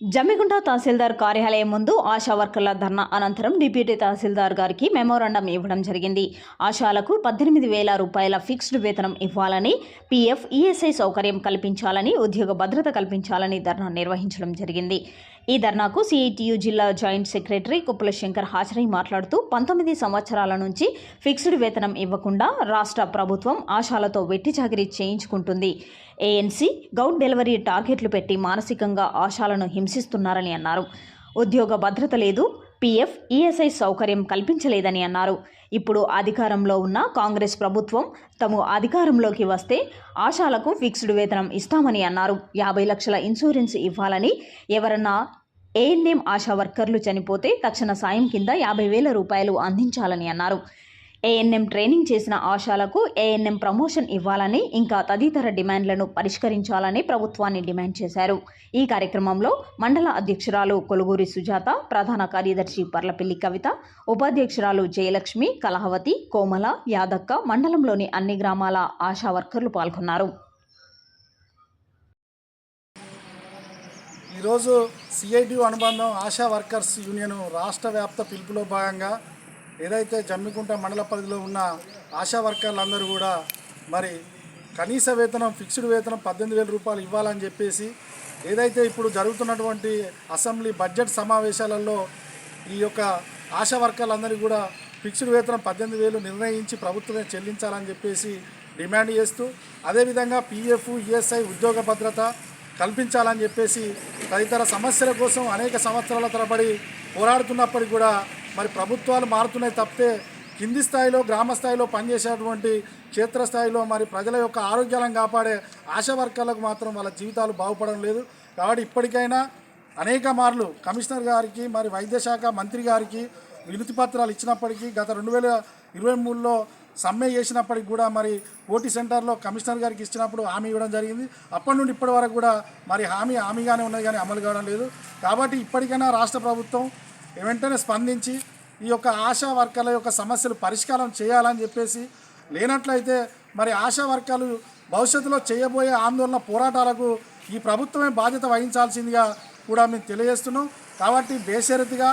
జమ్మిగుంట తహసీల్దార్ కార్యాలయం ముందు ఆశా వర్కర్ల ధర్నా అనంతరం డిప్యూటీ తహసీల్దార్ గారికి మెమోరాండం ఇవ్వడం జరిగింది. ఆశాలకు పద్దెనిమిది వేల రూపాయల ఫిక్స్డ్ వేతనం ఇవ్వాలని పీఎఫ్ ఈఎస్ఐ సౌకర్యం కల్పించాలని ఉద్యోగ భద్రత కల్పించాలని ధర్నా నిర్వహించడం జరిగింది. ఈ ధర్నాకు సిఐటియు జిల్లా జాయింట్ సెక్రటరీ కుప్పల శంకర్ హాజరై మాట్లాడుతూ పంతొమ్మిది సంవత్సరాల నుంచి ఫిక్స్డ్ వేతనం ఇవ్వకుండా రాష్ట్ర ప్రభుత్వం ఆశాలతో వెట్టి చాకిరీ చేయించుకుంటుంది. ఏఎన్సీ గౌడ్ డెలివరీ టార్గెట్లు పెట్టి మానసికంగా ఆశాలను హింసిస్తున్నారని అన్నారు. ఉద్యోగ భద్రత లేదు పీఎఫ్ ఈఎస్ఐ సౌకర్యం కల్పించలేదని అన్నారు. ఇప్పుడు అధికారంలో ఉన్న కాంగ్రెస్ ప్రభుత్వం తము అధికారంలోకి వస్తే ఆశాలకు ఫిక్స్డ్ వేతనం ఇస్తామని అన్నారు. యాభై లక్షల ఇన్సూరెన్స్ ఇవ్వాలని ఎవరన్నా ఏఎన్ఎం ఆశా వర్కర్లు చనిపోతే తక్షణ సాయం కింద యాభై వేల రూపాయలు అందించాలని అన్నారు. ఏఎన్ఎం ట్రైనింగ్ చేసిన ఆశాలకు ఏఎన్ఎం ప్రమోషన్ ఇవ్వాలని ఇంకా తదితర డిమాండ్లను పరిష్కరించాలని ప్రభుత్వాన్ని డిమాండ్ చేశారు. ఈ కార్యక్రమంలో మండల అధ్యక్షురాలు కొలుగూరి సుజాత ప్రధాన కార్యదర్శి పర్లపిల్లి కవిత ఉపాధ్యక్షురాలు జయలక్ష్మి కలహవతి కోమల యాదక్క మండలంలోని అన్ని గ్రామాల ఆశా వర్కర్లు పాల్గొన్నారు. ఈరోజు సిఐటియు అనుబంధం ఆశా వర్కర్స్ యూనియన్ రాష్ట్ర వ్యాప్త పిలుపులో భాగంగా ఏదైతే జమ్మికుంట మండల పరిధిలో ఉన్న ఆశా వర్కర్లందరూ కూడా మరి కనీస వేతనం ఫిక్స్డ్ వేతనం పద్దెనిమిది వేల రూపాయలు ఇవ్వాలని చెప్పేసి ఏదైతే ఇప్పుడు జరుగుతున్నటువంటి అసెంబ్లీ బడ్జెట్ సమావేశాలలో ఈ యొక్క ఆశా వర్కర్లందరికీ కూడా ఫిక్స్డ్ వేతనం పద్దెనిమిది వేలు నిర్ణయించి ప్రభుత్వమే చెల్లించాలని చెప్పేసి డిమాండ్ చేస్తూ అదేవిధంగా పీఎఫ్ ఈఎస్ఐ ఉద్యోగ భద్రత కల్పించాలని చెప్పేసి తదితర సమస్యల కోసం అనేక సంవత్సరాల తరబడి పోరాడుతున్నప్పటికీ కూడా మరి ప్రభుత్వాలు మారుతున్నాయి తప్పితే కింది స్థాయిలో గ్రామ స్థాయిలో పనిచేసేటువంటి క్షేత్రస్థాయిలో మరి ప్రజల యొక్క ఆరోగ్యాలను కాపాడే ఆశా వర్గాలకు మాత్రం వాళ్ళ జీవితాలు బాగుపడడం లేదు. కాబట్టి ఇప్పటికైనా అనేక మార్లు కమిషనర్ గారికి మరి వైద్య శాఖ మంత్రి గారికి వినతి పత్రాలు ఇచ్చినప్పటికీ గత రెండు వేల ఇరవై మూడులో సమ్మె చేసినప్పటికి కూడా మరి ఓటీ సెంటర్లో కమిషనర్ గారికి ఇచ్చినప్పుడు హామీ ఇవ్వడం జరిగింది. అప్పటి నుండి ఇప్పటి వరకు కూడా మరి హామీ హామీగానే ఉన్నది కానీ అమలు కావడం లేదు. కాబట్టి ఇప్పటికైనా రాష్ట్ర ప్రభుత్వం వెంటనే స్పందించి ఈ యొక్క ఆశా వర్కర్ల యొక్క సమస్యలు పరిష్కారం చేయాలని చెప్పేసి లేనట్లయితే మరి ఆశా వర్గాలు భవిష్యత్తులో చేయబోయే ఆందోళన పోరాటాలకు ఈ ప్రభుత్వమే బాధ్యత వహించాల్సిందిగా కూడా మేము తెలియజేస్తున్నాం. కాబట్టి బేషరతిగా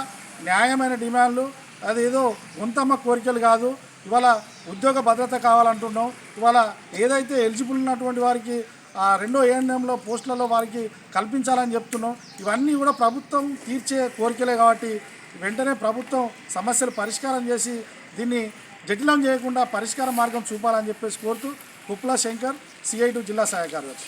న్యాయమైన డిమాండ్లు అదేదో గుంతమ్మ కోరికలు కాదు ఇవాళ ఉద్యోగ భద్రత కావాలంటున్నాం. ఇవాళ ఏదైతే ఎలిజిబుల్ ఉన్నటువంటి వారికి రెండో ఏఎన్ఎంలో పోస్టులలో వారికి కల్పించాలని చెప్తున్నాం. ఇవన్నీ కూడా ప్రభుత్వం తీర్చే కోరికలే కాబట్టి వెంటనే ప్రభుత్వం సమస్యలు పరిష్కారం చేసి దీన్ని జటిలం చేయకుండా పరిష్కార మార్గం చూపాలని చెప్పేసి కోరుతూ కుప్లా శంకర్ సిఐటు జిల్లా సహాయ కార్యదర్శి